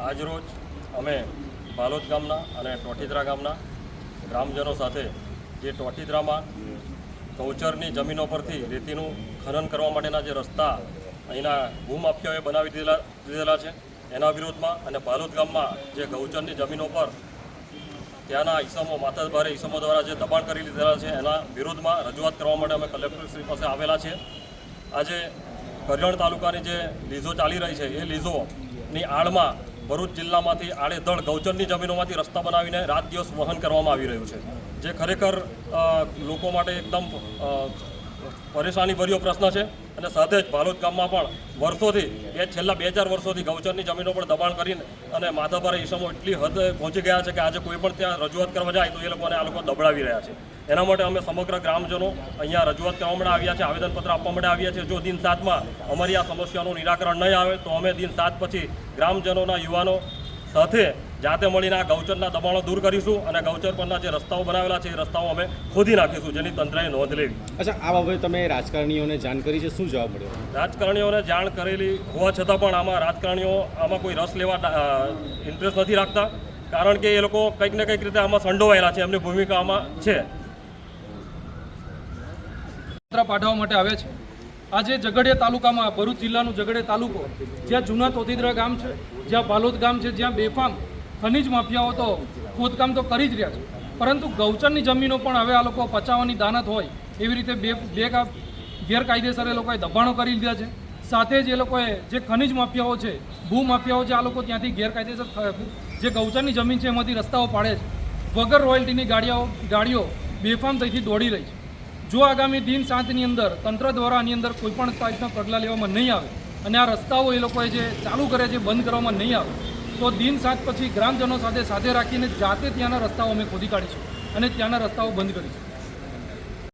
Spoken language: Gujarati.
આજરોજ અમે બાલોદ ગામના અને ટોઠીદરા ગામના ગ્રામજનો સાથે જે ટોઠીદરામાં ગૌચરની જમીનો પરથી રેતીનું ખનન કરવા માટેના જે રસ્તા અહીંના ભૂમાફિયાઓએ બનાવી દીધેલા દીધેલા છે, એના વિરોધમાં અને બાલોદ ગામમાં જે ગૌચરની જમીનો પર ત્યાંના ઈસમો, માતાભારે ઈસમો દ્વારા જે દબાણ કરી લીધેલા છે, એના વિરોધમાં રજૂઆત કરવા માટે અમે કલેક્ટરશ્રી પાસે આવેલા છે. આજે કરિયણ તાલુકાની જે લીઝો ચાલી રહી છે, એ લીઝોની આડમાં ભરૂચ જિલ્લામાંથી આડેધડ ગૌચરની જમીનોમાંથી રસ્તા બનાવીને રાત દિવસ વહન કરવામાં આવી રહ્યું છે. જે ખરેખર લોકો માટે એકદમ અ, પરેશાનીભર્યો પ્રશ્ન છે. અને સાથે જ ભાલોદ ગામમાં પણ વર્ષોથી બે છેલ્લા બે ચાર વર્ષોથી ગૌચરની જમીનો પર દબાણ કરીને અને માથાભારે ઈસમો એટલી હદ પહોંચી ગયા છે કે આજે કોઈ પણ ત્યાં રજૂઆત કરવા જાય તો એ લોકોને આ લોકો દબડાવી રહ્યા છે. એના માટે અમે સમગ્ર ગ્રામજનો અહીંયા રજૂઆત કરવા માટે આવ્યા છે આવેદનપત્ર આપવા માટે આવ્યા છે. જો દિન સાતમાં અમારી આ સમસ્યાનું નિરાકરણ નહીં આવે તો અમે દિન સાત પછી ગ્રામજનોના યુવાનો સાથે જાતે મળીને આ ગૌચરના દબાણો દૂર કરીશું અને ગૌચર પરના જે રસ્તાઓ બનાવેલા છે એ રસ્તાઓ અમે ખોદી નાખીશું જેની તંત્રએ નોંધ લેવી અચ્છા આ બાબતે તમે રાજકારણીઓને જાણ કરી છે શું જવાબ મળ્યો? રાજકારણીઓને જાણ કરેલી હોવા છતાં પણ આમાં રાજકારણીઓ આમાં કોઈ રસ લેવા ઇન્ટરેસ્ટ નથી રાખતા. કારણ કે એ લોકો કંઈક ને કંઈક રીતે આમાં સંડોવાયેલા છે એમની ભૂમિકા આમાં છે. પત્ર પાઠવવા માટે આવે છે. આજે ઝઘડિયા તાલુકામાં ભરૂચ જિલ્લાનું ઝઘડિયા તાલુકો જ્યાં જૂના તોતીદ્રા ગામ છે જ્યાં ભાલોદ ગામ છે જ્યાં બેફામ ખનિજ માફિયાઓ તો ખોદકામ તો કરી જ રહ્યા છે. પરંતુ ગૌચરની જમીનો પણ હવે આ લોકો પચાવવાની દાનત હોય, એવી રીતે બે બે ગેરકાયદેસર એ લોકોએ દબાણો કરી લીધા છે. સાથે જ એ લોકોએ જે ખનિજ માફિયાઓ છે, ભૂ માફિયાઓ છે, આ લોકો ત્યાંથી ગેરકાયદેસર જે ગૌચરની જમીન છે એમાંથી રસ્તાઓ પાડે છે. વગર રોયલ્ટીની ગાડીઓ ગાડીઓ બેફામ થઈથી દોડી રહી છે. જો આગામી દિન સાતની અંદર તંત્ર દ્વારા આની અંદર કોઈપણ ટાઈપના પગલાં લેવામાં નહીં આવે અને આ રસ્તાઓ એ લોકોએ જે ચાલુ કરે છે બંધ કરવામાં નહીં આવે તો દિન સાત પછી ગ્રામજનો સાથે સાથે રાખીને જાતે ત્યાંના રસ્તાઓ અમે ખોદી કાઢીશું અને ત્યાંના રસ્તાઓ બંધ કરીશું.